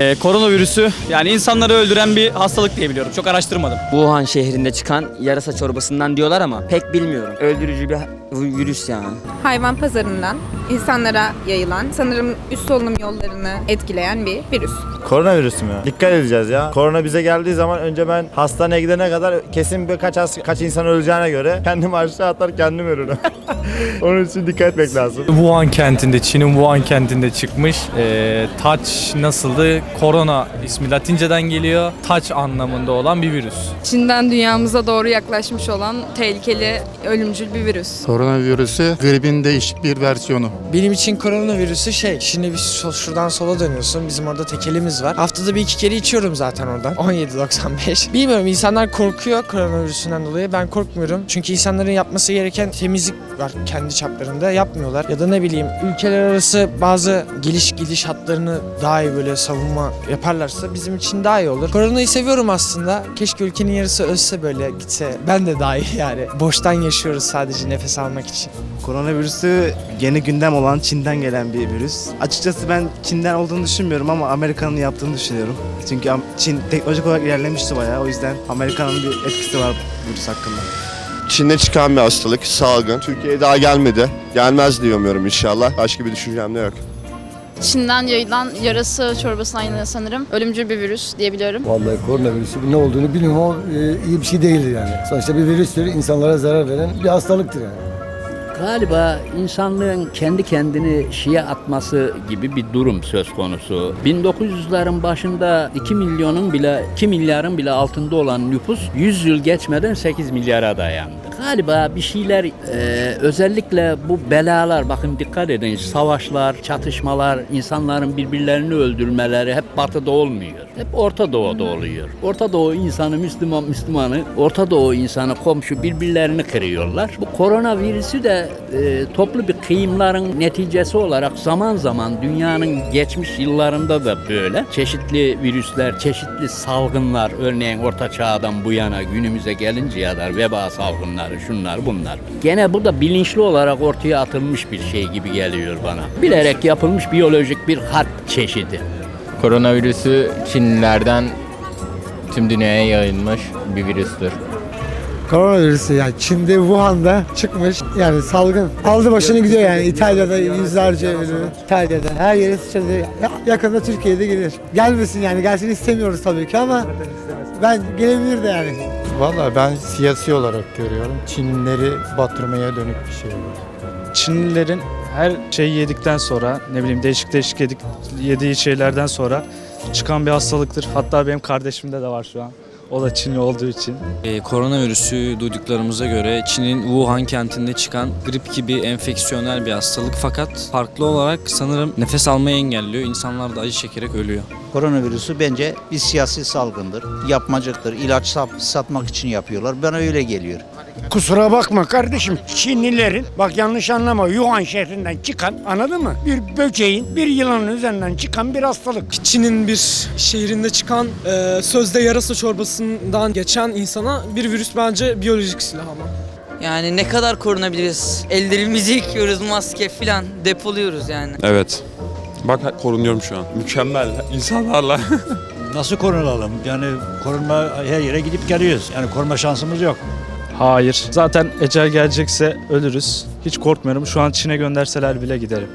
Ee, koronavirüsü yani insanları öldüren bir hastalık diye biliyorum. Çok araştırmadım. Wuhan şehrinde çıkan yarasa çorbasından diyorlar ama pek bilmiyorum. Öldürücü bir virüs yani. Hayvan pazarından insanlara yayılan, sanırım üst solunum yollarını etkileyen bir virüs. Koronavirüs mü? Dikkat edeceğiz ya. Korona bize geldiği zaman önce ben hastaneye gidene kadar kesin birkaç as- kaç insan öleceğine göre kendim aşağı atar kendim ölürüm. Onun için dikkat etmek lazım. Wuhan kentinde, Çin'in Wuhan kentinde çıkmış. Ee, Touch nasıldı? Korona ismi Latinceden geliyor. Touch anlamında olan bir virüs. Çin'den dünyamıza doğru yaklaşmış olan tehlikeli, ölümcül bir virüs. Koronavirüsü gripin değişik bir versiyonu. Benim için koronavirüsü şey, şimdi bir sol- şuradan sola dönüyorsun. Bizim orada tekelimiz var. Haftada bir iki kere içiyorum zaten oradan. 17.95. Bilmiyorum insanlar korkuyor koronavirüsünden dolayı. Ben korkmuyorum. Çünkü insanların yapması gereken temizlik var kendi çaplarında. Yapmıyorlar. Ya da ne bileyim ülkeler arası bazı geliş gidiş hatlarını daha iyi böyle savunma yaparlarsa bizim için daha iyi olur. Koronayı seviyorum aslında. Keşke ülkenin yarısı ölse böyle gitse. Ben de daha iyi yani. Boştan yaşıyoruz sadece nefes almak için. Koronavirüsü yeni gündem olan Çin'den gelen bir virüs. Açıkçası ben Çin'den olduğunu düşünmüyorum ama Amerika'nın yaptığını düşünüyorum. Çünkü Çin teknolojik olarak ilerlemişti bayağı. O yüzden Amerika'nın bir etkisi var virüs hakkında. Çin'de çıkan bir hastalık, salgın. Türkiye'ye daha gelmedi. Gelmez diye umuyorum inşallah. Başka bir düşüncem de yok. Çin'den yayılan yarası çorbasından yayılan sanırım ölümcül bir virüs diyebiliyorum. Vallahi koronavirüsü ne olduğunu bilmiyorum ama e, iyi bir şey değildir yani. Sonuçta bir virüstür, insanlara zarar veren bir hastalıktır yani. Galiba insanlığın kendi kendini şiye atması gibi bir durum söz konusu. 1900'lerin başında 2 milyonun bile 2 milyarın bile altında olan nüfus 100 yıl geçmeden 8 milyara dayandı. Galiba bir şeyler e, özellikle bu belalar bakın dikkat edin savaşlar, çatışmalar, insanların birbirlerini öldürmeleri hep batıda olmuyor. Hep Orta Doğu'da oluyor. Orta Doğu insanı Müslüman Müslümanı, Orta Doğu insanı komşu birbirlerini kırıyorlar. Bu koronavirüsü de e, toplu bir kıyımların neticesi olarak zaman zaman dünyanın geçmiş yıllarında da böyle çeşitli virüsler, çeşitli salgınlar örneğin Orta Çağ'dan bu yana günümüze gelinceye kadar veba salgınları şunlar bunlar. Gene bu da bilinçli olarak ortaya atılmış bir şey gibi geliyor bana. Bilerek yapılmış biyolojik bir harp çeşidi. Koronavirüsü Çinlilerden tüm dünyaya yayılmış bir virüstür. Koronavirüsü yani Çin'de Wuhan'da çıkmış yani salgın. Aldı başını gidiyor yani İtalya'da yüzlerce ölü. İtalya'da her yere sıçradı. Ya- Yakında Türkiye'de gelir. Gelmesin yani gelsin istemiyoruz tabii ki ama ben gelebilir de yani. Vallahi ben siyasi olarak görüyorum. Çinlileri batırmaya dönük bir şey bu. Çinlilerin her şeyi yedikten sonra ne bileyim değişik değişik yedik, yediği şeylerden sonra çıkan bir hastalıktır. Hatta benim kardeşimde de var şu an. O da Çinli olduğu için. Ee, koronavirüsü duyduklarımıza göre Çin'in Wuhan kentinde çıkan grip gibi enfeksiyonel bir hastalık fakat farklı olarak sanırım nefes almayı engelliyor. İnsanlar da acı çekerek ölüyor. Koronavirüsü bence bir siyasi salgındır. Yapmacıktır. İlaç sat- satmak için yapıyorlar. Bana öyle geliyor. Kusura bakma kardeşim. Çinlilerin bak yanlış anlama Yuhan şehrinden çıkan anladın mı? Bir böceğin bir yılanın üzerinden çıkan bir hastalık. Çin'in bir şehrinde çıkan e, sözde yarasa çorbasından geçen insana bir virüs bence biyolojik silah ama. Yani ne kadar korunabiliriz? Ellerimizi yıkıyoruz, maske falan depoluyoruz yani. Evet. Bak korunuyorum şu an. Mükemmel. insanlarla. Nasıl korunalım? Yani korunma her yere gidip geliyoruz. Yani korunma şansımız yok. Hayır. Zaten ecel gelecekse ölürüz. Hiç korkmuyorum. Şu an Çin'e gönderseler bile giderim.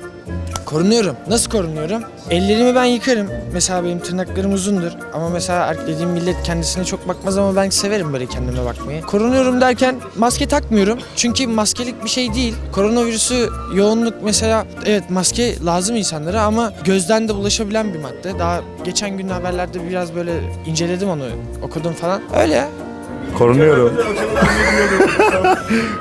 Korunuyorum. Nasıl korunuyorum? Ellerimi ben yıkarım. Mesela benim tırnaklarım uzundur. Ama mesela erk- dediğim millet kendisine çok bakmaz ama ben severim böyle kendime bakmayı. Korunuyorum derken maske takmıyorum. Çünkü maskelik bir şey değil. Koronavirüsü yoğunluk mesela evet maske lazım insanlara ama gözden de bulaşabilen bir madde. Daha geçen gün haberlerde biraz böyle inceledim onu okudum falan. Öyle ya. Korunuyorum.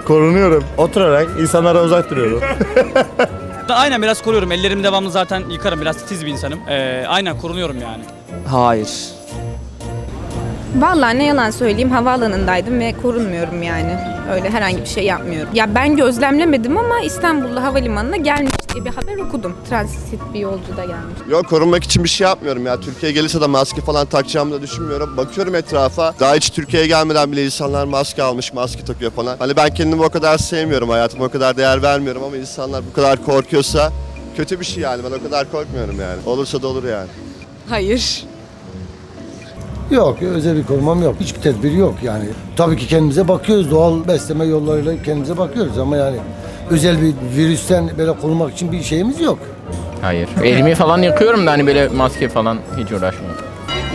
Korunuyorum. Oturarak insanlara uzak duruyorum. Aynen biraz koruyorum. Ellerimi devamlı zaten yıkarım. Biraz titiz bir insanım. Ee, aynen korunuyorum yani. Hayır. Vallahi ne yalan söyleyeyim havaalanındaydım ve korunmuyorum yani. Öyle herhangi bir şey yapmıyorum. Ya ben gözlemlemedim ama İstanbul'da havalimanına gelmiş diye bir haber okudum. Transit bir yolcu da gelmiş. Yok korunmak için bir şey yapmıyorum ya. Türkiye'ye gelirse de maske falan takacağımı da düşünmüyorum. Bakıyorum etrafa. Daha hiç Türkiye'ye gelmeden bile insanlar maske almış, maske takıyor falan. Hani ben kendimi o kadar sevmiyorum, hayatıma o kadar değer vermiyorum ama insanlar bu kadar korkuyorsa kötü bir şey yani. Ben o kadar korkmuyorum yani. Olursa da olur yani. Hayır. Yok özel bir korumam yok. Hiçbir tedbir yok yani. Tabii ki kendimize bakıyoruz. Doğal besleme yollarıyla kendimize bakıyoruz ama yani özel bir virüsten böyle korumak için bir şeyimiz yok. Hayır. Elimi falan yıkıyorum da hani böyle maske falan hiç uğraşmıyorum.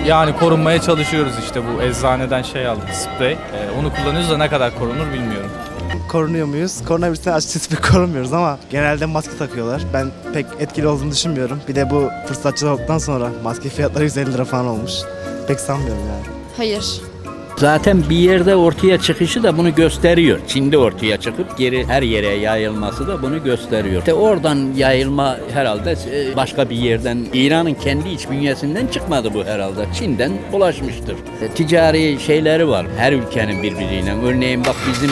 Yani korunmaya çalışıyoruz işte bu eczaneden şey aldık sprey. Ee, onu kullanıyoruz da ne kadar korunur bilmiyorum. Korunuyor muyuz? Koronavirüsten açıkçası pek korunmuyoruz ama genelde maske takıyorlar. Ben pek etkili olduğunu düşünmüyorum. Bir de bu fırsatçılar olduktan sonra maske fiyatları 150 lira falan olmuş. Pek sanmıyorum yani. Hayır. Zaten bir yerde ortaya çıkışı da bunu gösteriyor. Çin'de ortaya çıkıp geri her yere yayılması da bunu gösteriyor. İşte oradan yayılma herhalde e, başka bir yerden, İran'ın kendi iç bünyesinden çıkmadı bu herhalde. Çin'den ulaşmıştır. E, Ticari şeyleri var her ülkenin birbiriyle. Örneğin bak bizim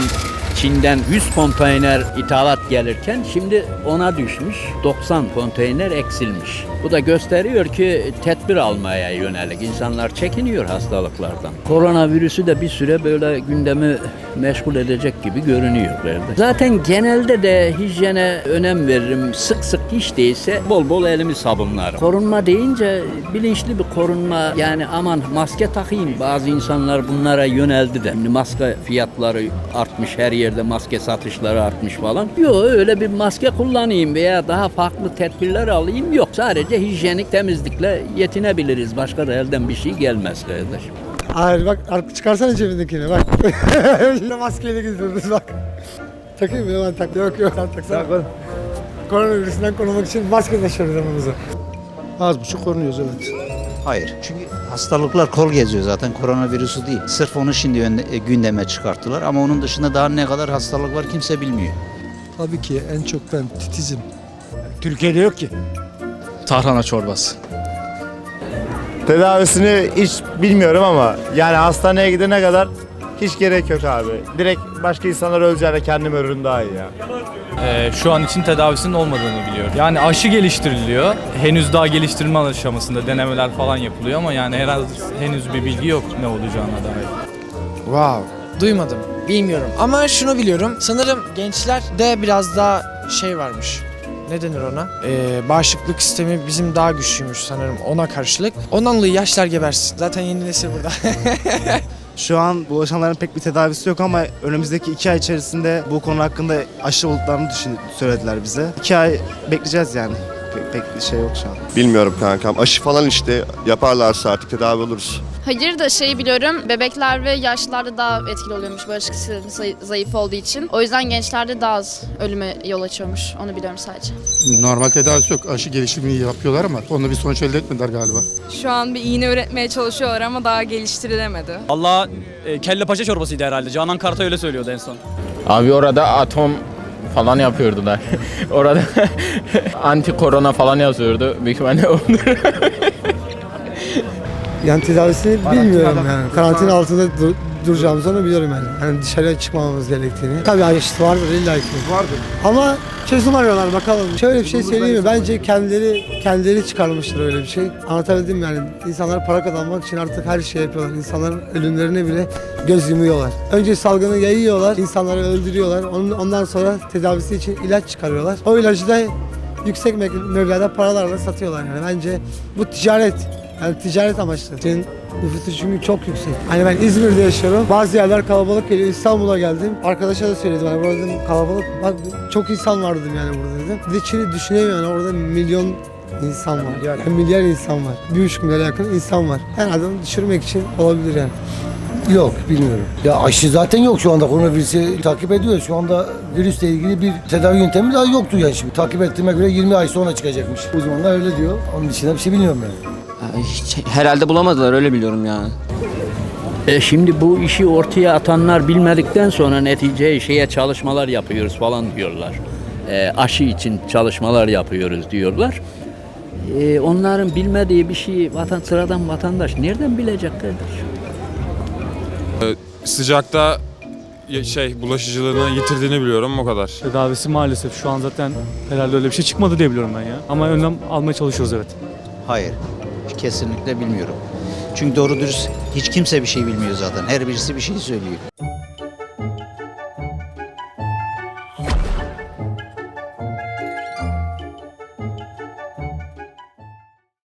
Çin'den 100 konteyner ithalat gelirken şimdi ona düşmüş. 90 konteyner eksilmiş. Bu da gösteriyor ki tedbir almaya yönelik. insanlar çekiniyor hastalıklardan. Koronavirüsü de bir süre böyle gündemi meşgul edecek gibi görünüyor. Zaten genelde de hijyene önem veririm. Sık sık hiç değilse bol bol elimi sabunlarım. Korunma deyince bilinçli bir korunma yani aman maske takayım. Bazı insanlar bunlara yöneldi de. Şimdi maske fiyatları artmış her yerde maske satışları artmış falan. Yok öyle bir maske kullanayım veya daha farklı tedbirler alayım yok. Sadece hijyenik temizlikle yetinebiliriz. Başka da elden bir şey gelmez kardeşim. Hayır bak artık çıkarsana cebindekini bak. Öyle maskeyle gidiyoruz bak. Takayım mı? Ben tak. Yok yok sen taksana. Koronavirüsünden korumak için maske taşıyoruz yanımıza. Az buçuk korunuyoruz evet. Hayır. Çünkü hastalıklar kol geziyor zaten koronavirüsü değil. Sırf onu şimdi önde- e, gündeme çıkarttılar ama onun dışında daha ne kadar hastalık var kimse bilmiyor. Tabii ki en çok ben titizim. Türkiye'de yok ki. Tarhana çorbası. Tedavisini hiç bilmiyorum ama yani hastaneye gidene kadar hiç gerek yok abi. Direkt başka insanlar öleceğine kendim ölürüm daha iyi ya. Ee, şu an için tedavisinin olmadığını biliyorum. Yani aşı geliştiriliyor. Henüz daha geliştirme aşamasında denemeler falan yapılıyor ama yani herhalde henüz bir bilgi yok ne olacağına dair. Wow. Duymadım. Bilmiyorum. Ama şunu biliyorum. Sanırım gençlerde biraz daha şey varmış. Ne denir ona? Ee, bağışıklık sistemi bizim daha güçlüymüş sanırım ona karşılık. Ondan dolayı yaşlar gebersin. Zaten yeni nesil burada. Şu an bulaşanların pek bir tedavisi yok ama önümüzdeki iki ay içerisinde bu konu hakkında aşı olduklarını düşün, söylediler bize. İki ay bekleyeceğiz yani. Pek, pek bir şey yok şu an. Bilmiyorum kankam. Aşı falan işte yaparlarsa artık tedavi oluruz. Hayır da şeyi biliyorum. Bebekler ve yaşlılarda daha etkili oluyormuş bağışıklık sistemi zayıf- olduğu için. O yüzden gençlerde daha az ölüme yol açıyormuş. Onu biliyorum sadece. Normal tedavisi yok. Aşı gelişimini yapıyorlar ama onda bir sonuç elde etmediler galiba. Şu an bir iğne üretmeye çalışıyorlar ama daha geliştirilemedi. Allah kelle paça çorbasıydı herhalde. Canan Karta öyle söylüyordu en son. Abi orada atom falan yapıyordular. orada anti korona falan yazıyordu. Büyük ihtimalle ondur. Yani tedavisini bilmiyorum yani. Karantina altında dur- duracağımızı biliyorum yani. Yani dışarıya çıkmamamız gerektiğini. Tabii aşısı vardır illa ki. Vardır. Ama çözüm arıyorlar bakalım. Şöyle bir şey söyleyeyim mi? Bence kendileri kendileri çıkarmıştır öyle bir şey. Anlatabildim mi yani. İnsanlar para kazanmak için artık her şey yapıyorlar. İnsanların ölümlerine bile göz yumuyorlar. Önce salgını yayıyorlar, insanları öldürüyorlar. Onun- Ondan sonra tedavisi için ilaç çıkarıyorlar. O ilacı da yüksek me- meblağda paralarla satıyorlar yani. Bence bu ticaret. Yani ticaret amaçlı. Senin nüfusu çünkü çok yüksek. Hani ben İzmir'de yaşıyorum. Bazı yerler kalabalık geliyor. İstanbul'a geldim. Arkadaşa da söyledim. Hani burada dedim, kalabalık. Bak çok insan var dedim yani burada dedim. Bir de Çin'i düşünemiyorum. Yani orada milyon insan var. Yani milyar insan var. Bir buçuk milyara yakın insan var. Herhalde onu düşürmek için olabilir yani. Yok bilmiyorum. Ya aşı zaten yok şu anda koronavirüsü takip ediyoruz. Şu anda virüsle ilgili bir tedavi yöntemi daha yoktu yani şimdi. Takip ettiğime göre 20 ay sonra çıkacakmış. Uzmanlar öyle diyor. Onun dışında bir şey bilmiyorum yani. herhalde bulamadılar öyle biliyorum yani. E şimdi bu işi ortaya atanlar bilmedikten sonra netice şeye çalışmalar yapıyoruz falan diyorlar. E, aşı için çalışmalar yapıyoruz diyorlar. E, onların bilmediği bir şeyi vatan, sıradan vatandaş nereden bilecek kardeş? Sıcakta şey bulaşıcılığını yitirdiğini biliyorum o kadar. Tedavisi maalesef şu an zaten herhalde öyle bir şey çıkmadı diye biliyorum ben ya. Ama önlem almaya çalışıyoruz evet. Hayır. Kesinlikle bilmiyorum. Çünkü doğru dürüst hiç kimse bir şey bilmiyor zaten. Her birisi bir şey söylüyor.